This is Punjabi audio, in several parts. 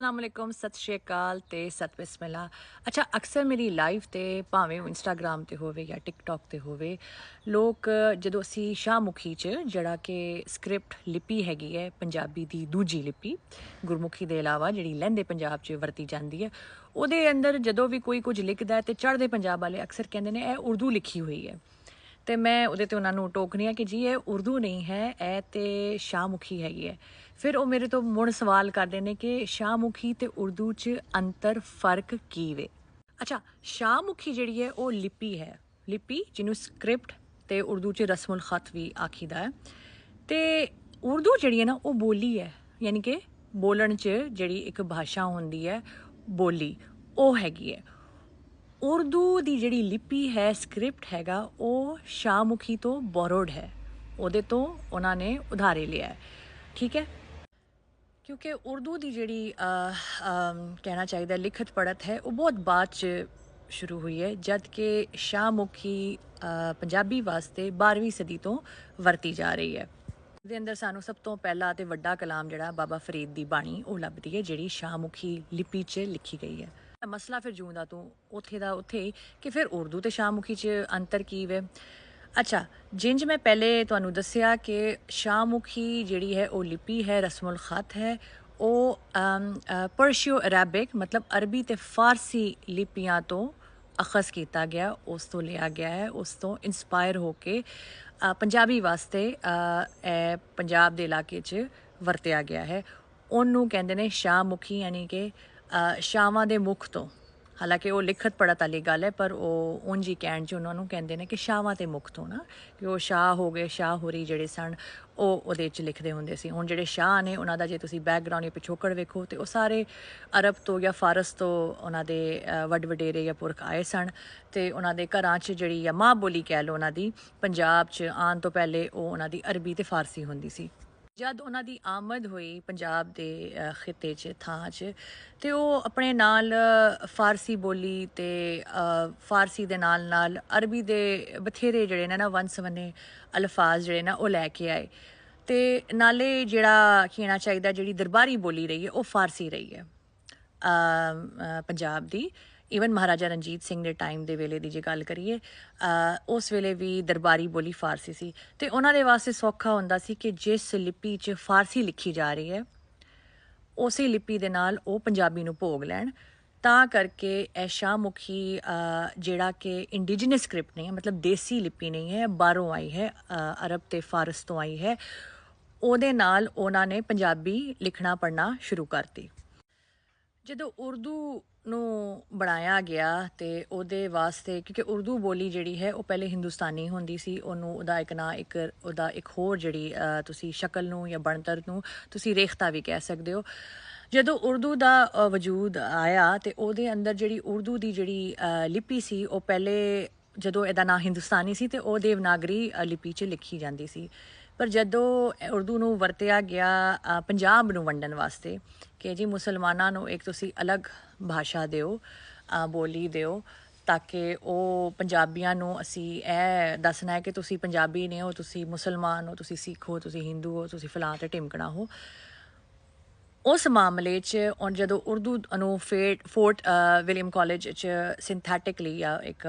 ਅਸਲਾਮੁਅਲੈਕੁਮ ਸਤਿ ਸ਼੍ਰੀ ਅਕਾਲ ਤੇ ਸਤ ਬਿਸਮਿਲ੍ਲਾ। ਅੱਛਾ, ਅਕਸਰ ਮੇਰੀ ਲਾਈਵ ਤੇ ਭਾਵੇਂ ਉਹ ਇੰਸਟਾਗ੍ਰam ਤੇ ਹੋਵੇ ਜਾਂ ਟਿਕਟੌਕ ਤੇ ਹੋਵੇ, ਲੋਕ ਜਦੋਂ ਅਸੀਂ ਸ਼ਾਹਮੁਖੀ ਚ, ਜਿਹੜਾ ਕਿ ਸਕ੍ਰਿਪਟ ਲਿਪੀ ਹੈਗੀ ਹੈ, ਪੰਜਾਬੀ ਦੀ ਦੂਜੀ ਲਿਪੀ, ਗੁਰਮੁਖੀ ਦੇ ਇਲਾਵਾ ਜਿਹੜੀ ਲਹਿੰਦੇ ਪੰਜਾਬ ਚ ਵਰਤੀ ਜਾਂਦੀ ਹੈ, ਉਹਦੇ ਅੰਦਰ ਜਦੋਂ ਵੀ ਕੋਈ ਕੁਝ ਲਿਖਦਾ ਹੈ ਤੇ ਚੜ੍ਹਦੇ ਪੰਜਾਬ ਵਾਲੇ ਅਕਸਰ ਕਹਿੰਦੇ ਨੇ, ਇਹ ਉਰਦੂ ਲਿਖੀ ਹੋਈ ਹੈ। ਤੇ ਮੈਂ ਉਹਦੇ ਤੇ ਉਹਨਾਂ ਨੂੰ ਟੋਕਨੀ ਆ ਕਿ ਜੀ, ਇਹ ਉਰਦੂ ਨਹੀਂ ਹੈ, ਇਹ ਤੇ ਸ਼ਾਹਮੁਖੀ ਹੈਗੀ ਹੈ। ਫਿਰ ਉਹ ਮੇਰੇ ਤੋਂ ਮੁੜ ਸਵਾਲ ਕਰਦੇ ਨੇ ਕਿ ਸ਼ਾਹਮੁਖੀ ਤੇ ਉਰਦੂ 'ਚ ਅੰਤਰ ਫ਼ਰਕ ਕੀ ਵੇ? ਅੱਛਾ, ਸ਼ਾਹਮੁਖੀ ਜਿਹੜੀ ਹੈ ਉਹ ਲਿਪੀ ਹੈ। ਲਿਪੀ ਜਿਹਨੂੰ ਸਕ੍ਰਿਪਟ ਤੇ ਉਰਦੂ 'ਚ ਰਸਮੁਲ ਖਤ ਵੀ ਆਖੀਦਾ ਹੈ। ਤੇ ਉਰਦੂ ਜਿਹੜੀ ਹੈ ਨਾ, ਉਹ ਬੋਲੀ ਹੈ। ਯਾਨੀ ਕਿ ਬੋਲਣ 'ਚ ਜਿਹੜੀ ਇੱਕ ਭਾਸ਼ਾ ਹੁੰਦੀ ਹੈ, ਬੋਲੀ, ਉਹ ਹੈਗੀ ਹੈ। ਉਰਦੂ ਦੀ ਜਿਹੜੀ ਲਿਪੀ ਹੈ, ਸਕ੍ਰਿਪਟ ਹੈਗਾ, ਉਹ ਸ਼ਾਹਮੁਖੀ ਤੋਂ ਬੋਰੋਡ ਹੈ। ਉਹਦੇ ਤੋਂ ਉਹਨਾਂ ਨੇ ਉਧਾਰੇ ਲਿਆ ਹੈ। ਠੀਕ ਹੈ? ਕਿਉਂਕਿ ਉਰਦੂ ਦੀ ਜਿਹੜੀ ਕਹਿਣਾ ਚਾਹੀਦਾ ਲਿਖਤ ਪੜਤ ਹੈ, ਉਹ ਬਹੁਤ ਬਾਅਦ ਚ ਸ਼ੁਰੂ ਹੋਈ ਹੈ, ਜਦ ਕਿ ਸ਼ਾਹਮੁਖੀ ਪੰਜਾਬੀ ਵਾਸਤੇ 12ਵੀਂ ਸਦੀ ਤੋਂ ਵਰਤੀ ਜਾ ਰਹੀ ਹੈ। ਦੇ ਅੰਦਰ ਸਾਨੂੰ ਸਭ ਤੋਂ ਪਹਿਲਾ ਤੇ ਵੱਡਾ ਕਲਾਮ ਜਿਹੜਾ ਬਾਬਾ ਫਰੀਦ ਦੀ ਬਾਣੀ, ਉਹ ਲੱਭਦੀ ਹੈ, ਜਿਹੜੀ ਸ਼ਾਹਮੁਖੀ ਲਿਪੀ 'ਚ ਲਿਖੀ ਗਈ ਹੈ। ਮਸਲਾ ਫਿਰ ਜੂੰਦਾ ਤੂੰ ਉੱਥੇ ਦਾ ਉੱਥੇ ਹੀ ਕਿ ਫਿਰ ਉਰਦੂ ਤੇ ਸ਼ਾਹਮੁਖੀ 'ਚ ਅੰਤਰ ਕੀ ਵੇ? ਅੱਛਾ ਜਿੰਜ ਮੈਂ ਪਹਿਲੇ ਤੁਹਾਨੂੰ ਦੱਸਿਆ ਕਿ ਸ਼ਾਹਮੁਖੀ ਜਿਹੜੀ ਹੈ ਉਹ ਲਿਪੀ ਹੈ ਰਸਮੁਲ ਖਤ ਹੈ ਉਹ ਪਰਸ਼ੀਓ ਅਰਬਿਕ ਮਤਲਬ ਅਰਬੀ ਤੇ ਫਾਰਸੀ ਲਿਪੀਆਂ ਤੋਂ ਅਖਜ਼ ਕੀਤਾ ਗਿਆ ਉਸ ਤੋਂ ਲਿਆ ਗਿਆ ਹੈ ਉਸ ਤੋਂ ਇਨਸਪਾਇਰ ਹੋ ਕੇ ਪੰਜਾਬੀ ਵਾਸਤੇ ਪੰਜਾਬ ਦੇ ਇਲਾਕੇ 'ਚ ਵਰਤਿਆ ਗਿਆ ਹੈ। ਉਹਨੂੰ ਕਹਿੰਦੇ ਨੇ ਸ਼ਾਹਮੁਖੀ ਯਾਨੀ ਕਿ ਅ, ਸ਼ਾਵਾਂ ਦੇ ਮੁਖ ਤੋਂ। ਹਾਲਾਂਕਿ ਉਹ ਲਿਖਤ ਪੜਤ ਵਾਲੀ ਗੱਲ ਹੈ, ਪਰ ਉਹ ਉਂਝ ਹੀ ਕਹਿਣ ਚ ਉਹਨਾਂ ਨੂੰ ਕਹਿੰਦੇ ਨੇ ਕਿ ਸ਼ਾਹਾਂ ਤੇ ਮੁਖ ਤੋਂ ਨਾ, ਕਿ ਉਹ ਸ਼ਾਹ ਹੋ ਗਏ, ਸ਼ਾਹ ਹੋਰੀ ਜਿਹੜੇ ਸਨ, ਉਹ ਉਹਦੇ ਚ ਲਿਖਦੇ ਹੁੰਦੇ ਸੀ। ਹੁਣ ਜਿਹੜੇ ਸ਼ਾਹ ਨੇ, ਉਹਨਾਂ ਦਾ ਜੇ ਤੁਸੀਂ ਬੈਕਗ੍ਰਾਉਂਡ ਜਾਂ ਪਿਛੋਕੜ ਵੇਖੋ, ਤੇ ਉਹ ਸਾਰੇ ਅਰਬ ਤੋਂ ਜਾਂ ਫਾਰਸ ਤੋਂ ਉਹਨਾਂ ਦੇ ਵੱਡ ਵਡੇਰੇ ਜਾਂ ਪੁਰਖ ਆਏ ਸਨ, ਤੇ ਉਹਨਾਂ ਦੇ ਘਰਾਂ 'ਚ ਜਿਹੜੀ ਆ ਮਾਂ ਬੋਲੀ ਕਹਿ ਲਓ ਉਹਨਾਂ ਦੀ, ਪੰਜਾਬ 'ਚ ਆਉਣ ਤੋਂ ਪਹਿਲੇ ਉਹ ਉਹਨਾਂ ਦੀ ਅਰਬੀ ਤੇ ਫਾਰਸੀ ਹੁੰਦੀ ਸੀ। ਜਦ ਉਹਨਾਂ ਦੀ ਆਮਦ ਹੋਈ ਪੰਜਾਬ ਦੇ ਖਿੱਤੇ 'ਚ, ਥਾਂ 'ਚ, ਤੇ ਉਹ ਆਪਣੇ ਨਾਲ ਫਾਰਸੀ ਬੋਲੀ ਤੇ ਫਾਰਸੀ ਦੇ ਨਾਲ ਨਾਲ ਅਰਬੀ ਦੇ ਬਥੇਰੇ ਜਿਹੜੇ ਨੇ ਨਾ ਵੰਸਵਨੇ ਅਲਫਾਜ਼ ਜਿਹੜੇ ਨਾ ਉਹ ਲੈ ਕੇ ਆਏ। ਤੇ ਨਾਲੇ ਜਿਹੜਾ ਕਹਿਣਾ ਚਾਹੀਦਾ ਜਿਹੜੀ ਦਰਬਾਰੀ ਬੋਲੀ ਰਹੀ ਹੈ ਉਹ ਫਾਰਸੀ ਰਹੀ ਹੈ ਪੰਜਾਬ ਦੀ। ਈਵਨ ਮਹਾਰਾਜਾ ਰਣਜੀਤ ਸਿੰਘ ਦੇ ਟਾਈਮ ਦੇ ਵੇਲੇ ਦੀ ਜੇ ਗੱਲ ਕਰੀਏ ਉਸ ਵੇਲੇ ਵੀ ਦਰਬਾਰੀ ਬੋਲੀ ਫਾਰਸੀ ਸੀ। ਤੇ ਉਹਨਾਂ ਦੇ ਵਾਸਤੇ ਸੌਖਾ ਹੁੰਦਾ ਸੀ ਕਿ ਜਿਸ ਲਿਪੀ 'ਚ ਫਾਰਸੀ ਲਿਖੀ ਜਾ ਰਹੀ ਹੈ, ਉਸੇ ਲਿਪੀ ਦੇ ਨਾਲ ਉਹ ਪੰਜਾਬੀ ਨੂੰ ਭੋਗ ਲੈਣ। ਤਾਂ ਕਰਕੇ ਇਹ ਸ਼ਾਹਮੁਖੀ ਜਿਹੜਾ ਕਿ ਇੰਡੀਜੀਨਸ ਸਕ੍ਰਿਪਟ ਨਹੀਂ ਹੈ, ਮਤਲਬ ਦੇਸੀ ਲਿਪੀ ਨਹੀਂ ਹੈ, ਬਾਹਰੋਂ ਆਈ ਹੈ ਅਰਬ ਤੇ ਫਾਰਸ ਤੋਂ ਆਈ ਹੈ। ਉਹਦੇ ਨਾਲ ਉਹਨਾਂ ਨੇ ਪੰਜਾਬੀ ਲਿਖਣਾ ਪੜ੍ਹਨਾ ਸ਼ੁਰੂ ਕਰਤੀ। ਜਦੋਂ ਉਰਦੂ ਨੂੰ ਬਣਾਇਆ ਗਿਆ ਤੇ ਉਹਦੇ ਵਾਸਤੇ, ਕਿਉਂਕਿ ਉਰਦੂ ਬੋਲੀ ਜਿਹੜੀ ਹੈ, ਉਹ ਪਹਿਲੇ ਹਿੰਦੁਸਤਾਨੀ ਹੁੰਦੀ ਸੀ, ਉਹਨੂੰ ਉਹਦਾ ਇੱਕ ਨਾ, ਇੱਕ ਉਹਦਾ ਇੱਕ ਹੋਰ ਜਿਹੜੀ ਤੁਸੀਂ ਸ਼ਕਲ ਨੂੰ ਜਾਂ ਬਣਤਰ ਨੂੰ ਤੁਸੀਂ ਰੇਖਤਾ ਵੀ ਕਹਿ ਸਕਦੇ ਹੋ। ਜਦੋਂ ਉਰਦੂ ਦਾ ਵਜੂਦ ਆਇਆ ਤੇ ਉਹਦੇ ਅੰਦਰ ਜਿਹੜੀ ਉਰਦੂ ਦੀ ਜਿਹੜੀ ਲਿਪੀ ਸੀ, ਉਹ ਪਹਿਲੇ ਜਦੋਂ ਇਹਦਾ ਨਾਂ ਹਿੰਦੁਸਤਾਨੀ ਸੀ ਤੇ ਉਹ ਦੇਵਨਾਗਰੀ ਲਿਪੀ 'ਚ ਲਿਖੀ ਜਾਂਦੀ ਸੀ। ਪਰ ਜਦੋਂ ਉਰਦੂ ਨੂੰ ਵਰਤਿਆ ਗਿਆ ਪੰਜਾਬ ਨੂੰ ਵੰਡਣ ਵਾਸਤੇ ਕਿ ਜੀ ਮੁਸਲਮਾਨਾਂ ਨੂੰ ਇੱਕ ਤੁਸੀਂ ਅਲੱਗ ਭਾਸ਼ਾ ਦਿਓ ਬੋਲੀ ਦਿਓ, ਤਾਂ ਕਿ ਉਹ ਪੰਜਾਬੀਆਂ ਨੂੰ ਅਸੀਂ ਇਹ ਦੱਸਣਾ ਹੈ ਕਿ ਤੁਸੀਂ ਪੰਜਾਬੀ ਨੇ ਹੋ, ਤੁਸੀਂ ਮੁਸਲਮਾਨ ਹੋ, ਤੁਸੀਂ ਸਿੱਖ ਹੋ, ਤੁਸੀਂ ਹਿੰਦੂ ਹੋ, ਤੁਸੀਂ ਫਲਾਂ ਤੇ ਟਿਮਕਣਾ ਹੋ। ਉਸ ਮਾਮਲੇ 'ਚ ਔਰ ਜਦੋਂ ਉਰਦੂ ਨੂੰ ਫੇਟ ਫੋਰਟ ਵਿਲੀਅਮ ਕਾਲਜ 'ਚ ਸਿੰਥੈਟਿਕਲੀ ਆ ਇੱਕ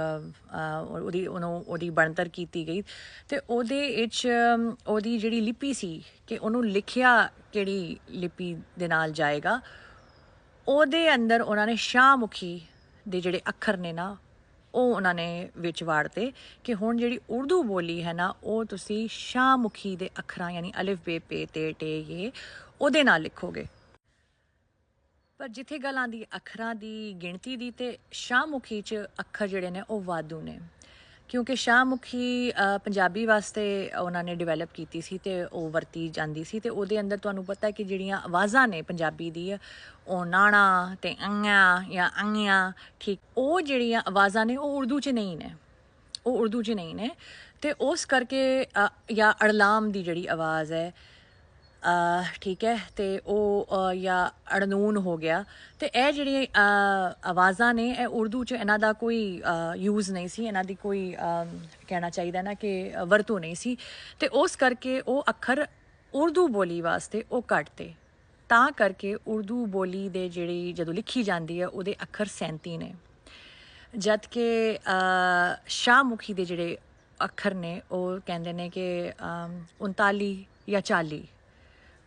ਉਹਦੀ, ਉਹਨੂੰ, ਉਹਦੀ ਬਣਤਰ ਕੀਤੀ ਗਈ ਤੇ ਉਹਦੇ ਵਿੱਚ ਉਹਦੀ ਜਿਹੜੀ ਲਿਪੀ ਸੀ ਕਿ ਉਹਨੂੰ ਲਿਖਿਆ ਕਿਹੜੀ ਲਿਪੀ ਦੇ ਨਾਲ ਜਾਏਗਾ, ਉਹਦੇ ਅੰਦਰ ਉਹਨਾਂ ਨੇ ਸ਼ਾਹਮੁਖੀ ਦੇ ਜਿਹੜੇ ਅੱਖਰ ਨੇ ਨਾ, ਉਹ ਉਹਨਾਂ ਨੇ ਵਿੱਚ ਵਾੜਤੇ ਕਿ ਹੁਣ ਜਿਹੜੀ ਉਰਦੂ ਬੋਲੀ ਹੈ ਨਾ, ਉਹ ਤੁਸੀਂ ਸ਼ਾਹਮੁਖੀ ਦੇ ਅੱਖਰਾਂ ਯਾਨੀ ਅਲਿਫ, ਬੇ, ਪੇ, ਤੇ, ਟੇ ਇਹ ਉਹਦੇ ਨਾਲ ਲਿਖੋਗੇ। ਪਰ ਜਿੱਥੇ ਗੱਲ ਆਂਦੀ ਅੱਖਰਾਂ ਦੀ ਗਿਣਤੀ ਦੀ ਤੇ ਸ਼ਾਹਮੁਖੀ ਚ ਅੱਖਰ ਜਿਹੜੇ ਨੇ ਉਹ ਵਾਧੂ ਨੇ। ਕਿਉਂਕਿ ਸ਼ਾਹਮੁਖੀ ਪੰਜਾਬੀ ਵਾਸਤੇ ਉਹਨਾਂ ਨੇ ਡਿਵੈਲਪ ਕੀਤੀ ਸੀ ਤੇ ਉਹ ਵਰਤੀ ਜਾਂਦੀ ਸੀ ਤੇ ਉਹਦੇ ਅੰਦਰ ਤੁਹਾਨੂੰ ਪਤਾ ਕਿ ਜਿਹੜੀਆਂ ਆਵਾਜ਼ਾਂ ਨੇ ਪੰਜਾਬੀ ਦੀ, ਉਹ ਨਾਣਾ ਤੇ ਅੰਗਾ ਜਾਂ ਅੰਗੀਆਂ, ਠੀਕ, ਉਹ ਜਿਹੜੀਆਂ ਆਵਾਜ਼ਾਂ ਨੇ ਉਹ ਉਰਦੂ 'ਚ ਨਹੀਂ ਨੇ। ਉਹ ਉਰਦੂ 'ਚ ਨਹੀਂ ਨੇ ਤੇ ਉਸ ਕਰਕੇ ਜਾਂ ਅੜਲਾਮ ਦੀ ਜਿਹੜੀ ਆਵਾਜ਼ ਹੈ ਠੀਕ ਹੈ ਤੇ ਉਹ ਜਾਂ ਅੜਨੂਨ ਹੋ ਗਿਆ। ਤੇ ਇਹ ਜਿਹੜੀਆਂ ਆਵਾਜ਼ਾਂ ਨੇ ਇਹ ਉਰਦੂ ਚ ਇਹਨਾਂ ਦਾ ਕੋਈ ਯੂਜ਼ ਨਹੀਂ ਸੀ। ਇਹਨਾਂ ਦੀ ਕੋਈ ਕਹਿਣਾ ਚਾਹੀਦਾ ਨਾ ਕਿ ਵਰਤੋਂ ਨਹੀਂ ਸੀ। ਤੇ ਉਸ ਕਰਕੇ ਉਹ ਅੱਖਰ ਉਰਦੂ ਬੋਲੀ ਵਾਸਤੇ ਉਹ ਕੱਟਤੇ ਤਾਂ ਕਰਕੇ ਉਰਦੂ ਬੋਲੀ ਦੇ ਜਿਹੜੀ ਜਦੋਂ ਲਿਖੀ ਜਾਂਦੀ ਹੈ ਉਹਦੇ ਅੱਖਰ 37 ਨੇ। ਜਦ ਕਿ ਅ, ਸ਼ਾਹਮੁਖੀ ਦੇ ਜਿਹੜੇ ਅੱਖਰ ਨੇ ਉਹ ਕਹਿੰਦੇ ਨੇ ਕਿ ਅਮ, 39 ਜਾਂ 40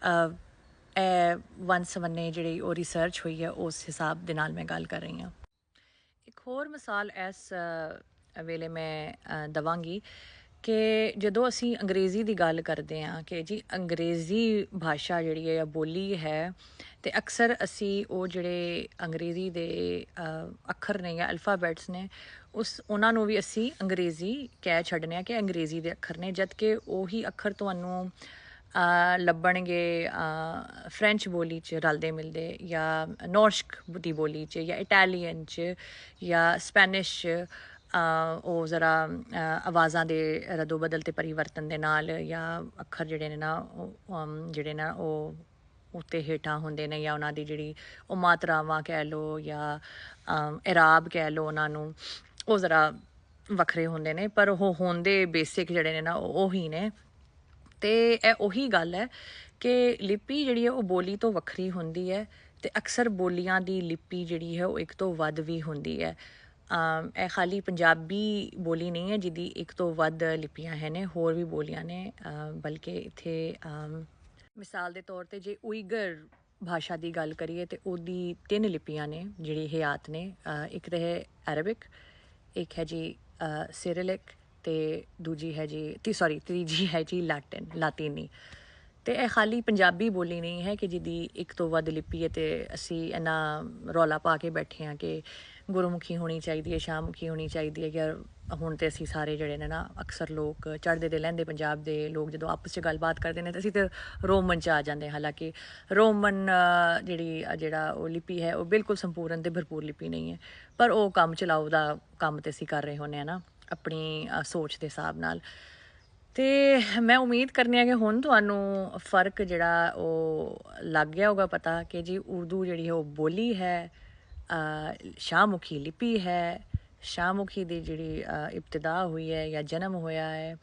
ਇਹ ਵਨ ਸਵੰਨੇ ਜਿਹੜੀ ਉਹ ਰਿਸਰਚ ਹੋਈ ਹੈ ਉਸ ਹਿਸਾਬ ਦੇ ਨਾਲ ਮੈਂ ਗੱਲ ਕਰ ਰਹੀ ਹਾਂ। ਇੱਕ ਹੋਰ ਮਿਸਾਲ ਇਸ ਵੇਲੇ ਮੈਂ ਅ, ਦਵਾਂਗੀ ਕਿ ਜਦੋਂ ਅਸੀਂ ਅੰਗਰੇਜ਼ੀ ਦੀ ਗੱਲ ਕਰਦੇ ਹਾਂ ਕਿ ਜੀ ਅੰਗਰੇਜ਼ੀ ਭਾਸ਼ਾ ਜਿਹੜੀ ਹੈ ਜਾਂ ਬੋਲੀ ਹੈ ਤੇ ਅਕਸਰ ਅਸੀਂ ਉਹ ਜਿਹੜੇ ਅੰਗਰੇਜ਼ੀ ਦੇ ਅੱਖਰ ਨੇ ਜਾਂ ਅਲਫਾਬੈਟਸ ਨੇ ਉਸ ਉਹਨਾਂ ਨੂੰ ਵੀ ਅਸੀਂ ਅੰਗਰੇਜ਼ੀ ਕਹਿ ਛੱਡਨੇ ਆ ਕਿ ਅੰਗਰੇਜ਼ੀ ਦੇ ਅੱਖਰ ਨੇ ਜਦ ਕਿ ਉਹੀ ਅੱਖਰ ਤੁਹਾਨੂੰ ਲੱਭਣਗੇ ਅ, ਫ੍ਰੈਂਚ ਬੋਲੀ ਚ ਰਲਦੇ ਮਿਲਦੇ ਜਾਂ ਨੋਰਸ਼ਕ ਦੀ ਬੋਲੀ ਚ ਜਾਂ ਇਟਾਲੀਅਨ ਚ ਜਾਂ ਸਪੈਨਿਸ਼ ਚ ਉਹ ਜ਼ਰਾ ਆਵਾਜ਼ਾਂ ਦੇ ਰਦੋ ਬਦਲ ਤੇ ਪਰਿਵਰਤਨ ਦੇ ਨਾਲ ਜਾਂ ਅੱਖਰ ਜਿਹੜੇ ਨੇ ਨਾ ਉਹ, ਜਿਹੜੇ ਨਾ ਉਹ ਉੱਤੇ ਹੇਠਾਂ ਹੁੰਦੇ ਨੇ ਜਾਂ ਉਹਨਾਂ ਦੀ ਜਿਹੜੀ ਉਹ ਮਾਤਰਾਵਾਂ ਕਹਿ ਲੋ ਜਾਂ ਇਰਾਬ ਕਹਿ ਲੋ ਉਹਨਾਂ ਨੂੰ ਉਹ ਜ਼ਰਾ ਵੱਖਰੇ ਹੁੰਦੇ ਨੇ ਪਰ ਉਹ ਹੁੰਦੇ ਬੇਸਿਕ ਜਿਹੜੇ ਨੇ ਨਾ ਉਹ ਹੀ ਨੇ। ਤੇ ਇਹ ਉਹੀ ਗੱਲ ਹੈ ਕਿ ਲਿਪੀ ਜਿਹੜੀ ਹੈ ਉਹ ਬੋਲੀ ਤੋਂ ਵੱਖਰੀ ਹੁੰਦੀ ਹੈ ਤੇ ਅਕਸਰ ਬੋਲੀਆਂ ਦੀ ਲਿਪੀ ਜਿਹੜੀ ਹੈ ਉਹ ਇੱਕ ਤੋਂ ਵੱਧ ਵੀ ਹੁੰਦੀ ਹੈ। ਇਹ ਖਾਲੀ ਪੰਜਾਬੀ ਬੋਲੀ ਨਹੀਂ ਹੈ ਜਿਹਦੀ ਇੱਕ ਤੋਂ ਵੱਧ ਲਿਪੀਆਂ ਹੈ ਨੇ, ਹੋਰ ਵੀ ਬੋਲੀਆਂ ਨੇ ਬਲਕਿ ਇੱਥੇ ਮਿਸਾਲ ਦੇ ਤੌਰ ਤੇ ਜੇ ਉਈਗਰ ਭਾਸ਼ਾ ਦੀ ਗੱਲ ਕਰੀਏ ਤੇ ਉਹਦੀ ਤਿੰਨ ਲਿਪੀਆਂ ਨੇ ਜਿਹੜੀ ਹਯਾਤ ਨੇ। ਇੱਕ ਤੇ ਹੈ ਅਰਬਿਕ, ਇੱਕ ਹੈ ਜੀ ਸਿਰਿਲਿਕ ਤੇ ਦੂਜੀ ਹੈ ਜੀ, ਤੀ ਸੌਰੀ ਤੀਜੀ ਹੈ ਜੀ ਲੈਟਿਨ ਲਾਤੀਨੀ ਤੇ ਇਹ ਖਾਲੀ ਪੰਜਾਬੀ ਬੋਲੀ ਨਹੀਂ ਹੈ ਕਿ ਜਿਹਦੀ ਇੱਕ ਤੋਂ ਵੱਧ ਲਿਪੀ ਹੈ ਤੇ ਅਸੀਂ ਇਹਨਾਂ ਰੌਲਾ ਪਾ ਕੇ ਬੈਠੇ ਹਾਂ ਕਿ ਗੁਰਮੁਖੀ ਹੋਣੀ ਚਾਹੀਦੀ ਹੈ, ਸ਼ਾਹਮੁਖੀ ਹੋਣੀ ਚਾਹੀਦੀ ਹੈ ਯਾਰ ਹੁਣ ਤੇ ਅਸੀਂ ਸਾਰੇ ਜਿਹੜੇ ਨੇ ਨਾ ਅਕਸਰ ਲੋਕ ਚੜ੍ਹਦੇ ਦੇ ਲੈਂਦੇ ਪੰਜਾਬ ਦੇ ਲੋਕ ਜਦੋਂ ਆਪਸ 'ਚ ਗੱਲਬਾਤ ਕਰਦੇ ਨੇ ਤਾਂ ਅਸੀਂ ਤੇ ਰੋਮਨ 'ਚ ਆ ਜਾਂਦੇ ਹਾਂ। ਹਾਲਾਂਕਿ ਰੋਮਨ ਜਿਹੜੀ ਜਿਹੜਾ ਉਹ ਲਿਪੀ ਹੈ ਉਹ ਬਿਲਕੁਲ ਸੰਪੂਰਨ ਤੇ ਭਰਪੂਰ ਲਿਪੀ ਨਹੀਂ ਹੈ, ਪਰ ਉਹ ਕੰਮ ਚਲਾਓ ਦਾ ਕੰਮ ਤੇ ਅਸੀਂ ਕਰ ਰਹੇ ਹੁੰਨੇ ਆ ਨਾ। ਆਪਣੀ ਸੋਚ ਦੇ ਹਿਸਾਬ ਨਾਲ। ਤੇ ਮੈਂ ਉਮੀਦ ਕਰਨੀ ਆ ਕਿ ਹੁਣ ਤੁਹਾਨੂੰ ਫ਼ਰਕ ਜਿਹੜਾ ਉਹ ਲੱਗ ਗਿਆ ਹੋਗਾ ਪਤਾ ਕਿ ਜੀ ਉਰਦੂ ਜਿਹੜੀ ਹੈ ਉਹ ਬੋਲੀ ਹੈ ਅ, ਲਿਪੀ ਹੈ ਸ਼ਾਹਮੁਖੀ ਦੀ ਜਿਹੜੀ ਇਬਤਦਾ ਹੋਈ ਹੈ ਜਾਂ ਜਨਮ ਹੋਇਆ ਹੈ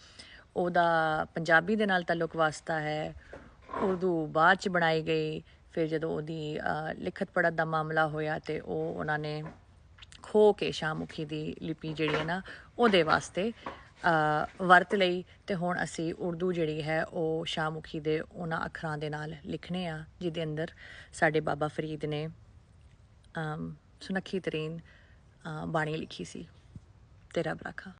ਉਹਦਾ ਪੰਜਾਬੀ ਦੇ ਨਾਲ ਤਾਲੁਕ ਵਾਸਤਾ ਹੈ ਉਰਦੂ ਬਾਅਦ ਚ ਬਣਾਈ ਗਈ ਫਿਰ ਜਦੋਂ ਉਹਦੀ ਲਿਖਤ ਪੜ੍ਹਤ ਦਾ ਮਾਮਲਾ ਹੋਇਆ ਤੇ ਉਹ ਉਹਨਾਂ ਨੇ ਖੋ ਕੇ ਸ਼ਾਹਮੁਖੀ ਦੀ ਲਿਪੀ ਜਿਹੜੀ ਹੈ ਨਾ ਉਹਦੇ ਵਾਸਤੇ ਵਰਤ ਲਈ ਤੇ ਹੁਣ ਅਸੀਂ ਉਰਦੂ ਜਿਹੜੀ ਹੈ ਉਹ ਸ਼ਾਹਮੁਖੀ ਦੇ ਉਹਨਾਂ ਅੱਖਰਾਂ ਦੇ ਨਾਲ ਲਿਖਣੇ ਆ, ਜਿਹਦੇ ਅੰਦਰ ਸਾਡੇ ਬਾਬਾ ਫਰੀਦ ਨੇ ਸੁਨੱਖੀ ਤਰੀਨ ਬਾਣੀ ਲਿਖੀ ਸੀ, ਤੇਰਾ ਬਰਾਖਾ।